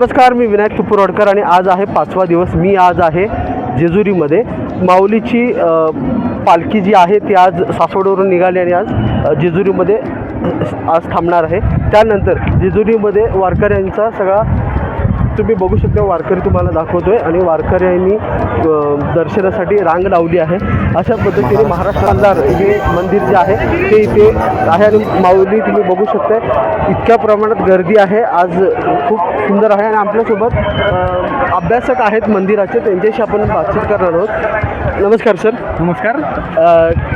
नमस्कार मी विनायक तुपुरवडकर आणि आज आहे पाचवा दिवस. मी आज आहे जेजुरीमध्ये. माऊलीची पालखी जी आहे ती आज सासवडवरून निघाली आणि आज जेजुरीमध्ये आज थांबणार आहे. त्यानंतर जेजुरीमध्ये वारकऱ्यांचा सगळा तुम्ही बघू शकता वारकरी तुम्हाला दाखवतोय आणि वारकऱ्यांनी यांनी दर्शनासाठी रांग लावली आहे. अशा पद्धतीने महाराष्ट्राला हे मंदिर जे आहे ते इथे आहे आणि माऊली तुम्ही बघू शकताय इतक्या प्रमाणात गर्दी आहे. आज खूप सुंदर आहे आणि आपल्यासोबत अभ्यासक आहेत मंदिराचे. त्यांच्याशी आपण बातचीत करणार आहोत. नमस्कार. सर. नमस्कार.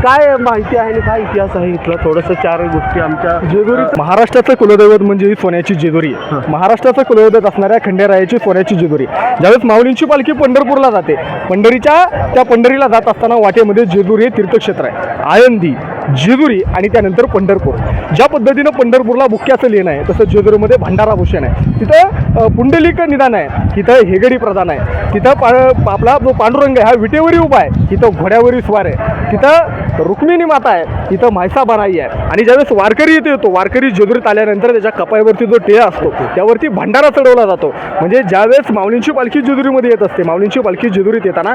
काय माहिती आहे आणि काय इतिहास आहे इथला? थोडंसं चार गोष्टी आमच्या. जेजुरी. महाराष्ट्राचं कुलदैवत म्हणजे ही सोन्याची जेजुरी. महाराष्ट्राचं कुलदैवत असणाऱ्या खंडेरायाची सोन्याची जेजुरी. ज्यावेळेस माऊलींची पालखी पंढरपूरला जाते पंढरीच्या त्या पंढरीला जात असताना वाटेमध्ये जेजुरी हे तीर्थक्षेत्र आहे. आळंदी जेजुरी आणि त्यानंतर पंढरपूर. ज्या पद्धतीनं पंढरपूरला मुख्याचं लेण आहे तसं जेजुरीमध्ये भंडारा भूषण आहे. तिथं पुंडलिक निदान आहे. तिथं हेगडी प्रधान आहे. तिथं पा आपला जो पांडुरंग आहे हा विटेवरी उभा आहे. तिथं घोड्यावरी स्वार आहे. तिथं रुक्मिणी माता आहे. तिथं म्हैसा आहे. आणि ज्यावेळेस वारकरी येथे येतो वारकरी जेजुरीत आल्यानंतर त्याच्या कपाईवरती जो टिळा असतो त्यावरती भंडारा चढवला जातो. म्हणजे ज्यावेळेस माऊलींची पालखी जेजुरीमध्ये येत असते माऊलींची पालखी जेजुरीत येताना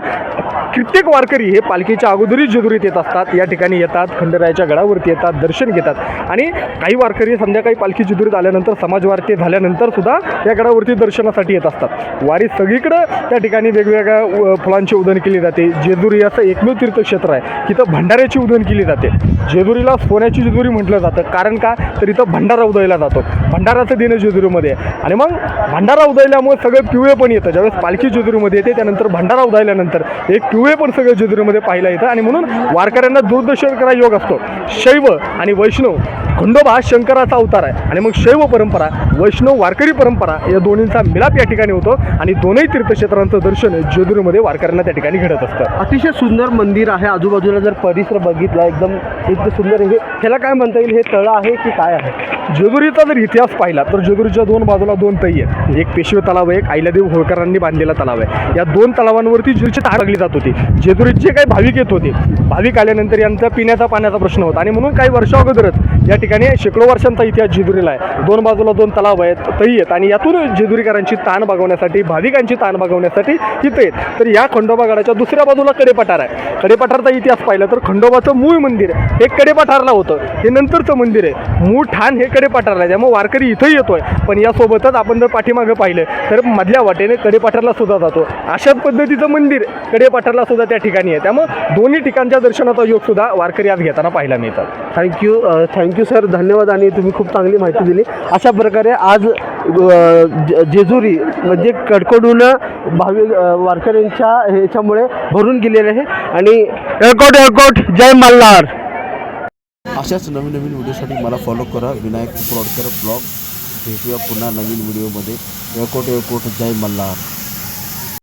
कित्येक वारकरी हे पालखीच्या अगोदरच जेजुरीत येत असतात. या ठिकाणी येतात खंडरायाच्या गडावरती येतात दर्शन घेतात. आणि काही वारकरी संध्याकाळी पालखी जेजुरीत आल्यानंतर समाजवारती झाल्यानंतर सुद्धा या गडावरती दर्शनासाठी येत असतात. वारी सगळीकडं त्या ठिकाणी वेगवेगळ्या फुलांची उधण केली जाते. जेजुरी असं एकमेव तीर्थक्षेत्र आहे. तिथं भंडाऱ्याची उधण केली जाते. जेजुरीला सोन्याची जेजुरी म्हटलं जातं. कारण का? तर इथं भंडारा उदयला जातो. भंडाराचं दिन जेजुरीमध्ये. आहे आणि मग भंडारा उदयल्यामुळे सगळं पिवळे पण येतं. ज्यावेळेस पालखी जेजुरीमध्ये येते त्यानंतर भंडारा उदयल्यानंतर. एक पिवळे पण सगळं जेजुरीमध्ये पाहायला येतं आणि म्हणून वारकऱ्यांना दूरदर्शन करा योग असतो. शैव आणि वैष्णव खंडोबा हा शंकराचा अवतार आहे. आणि मग शैव परंपरा वैष्णव वारकरी परंपरा या दोन्हींचा मिलाप या ठिकाणी होतो. आणि दोनही तीर्थक्षेत्रांचं दर्शन जेजुरीमध्ये वारकऱ्यांना त्या ठिकाणी घडत असतं. अतिशय सुंदर मंदिर आहे. आजूबाजूला जर परिसर बघितला एकदम इतकं सुंदर हे ह्याला काय म्हणता येईल? हे तळं आहे की काय आहे? जेजुरीचा जर इतिहास पाहिला तर जेजुरीच्या दोन बाजूला दोन तई आहेत. एक पेशवे तलाव आहे एक अहिल्यादेव होळकरांनी बांधलेला तलाव आहे. या दोन तलावांवरती जेजुरीची तार लागली जात होती. जेजुरीत जे काही भाविक येत होते भाविक आल्यानंतर यांचा पिण्याचा पाण्याचा प्रश्न होता. आणि म्हणून काही वर्षा अगोदरच या ठिकाणी शेकडो वर्षांचा इतिहास जेजुरीला आहे. दोन बाजूला दोन तलाव आहेत तई आहेत. आणि यातून जेजुरीकरांची ताण भागवण्यासाठी भाविकांची ताण भागवण्यासाठी तिथे आहेत. तर या खंडोबा गडाच्या दुसऱ्या बाजूला कडेपठार आहे. कडेपठारचा इतिहास पाहिला तर खंडोबाचं मूळ मंदिर हे कडेपठारला होतं. हे नंतरचं मंदिर आहे. मूळ ठाण हे कडेपठारला आहे. त्यामुळे वारकरी इथंही येतोय. पण यासोबतच आपण जर पाठीमागं पाहिलं तर मधल्या वाटेने कडेपठारला सुद्धा जातो. अशाच पद्धतीचं मंदिर कडेपठारला सुद्धा त्या ठिकाणी आहे. त्यामुळे दोन्ही ठिकाणच्या दर्शनाचा योग सुद्धा वारकरी आज घेताना पाहायला मिळतात. थँक्यू थँक्यू सर धन्यवाद आणि तुम्ही खूप चांगली माहिती दिली. अशा प्रकारे आज जेजुरी म्हणजे कडकडून भावी वारकऱ्यांच्या ह्याच्यामुळे भरून गेलेले आहे. आणि एअरकोट एअरकोट जय मल्हार. अशाच नवीन नवीन व्हिडिओसाठी मला फॉलो करा. विनायक कुपरोडकर ब्लॉग भेटूया पुन्हा नवीन व्हिडिओमध्ये. एअरकोट एअरकोट जय मल्हार.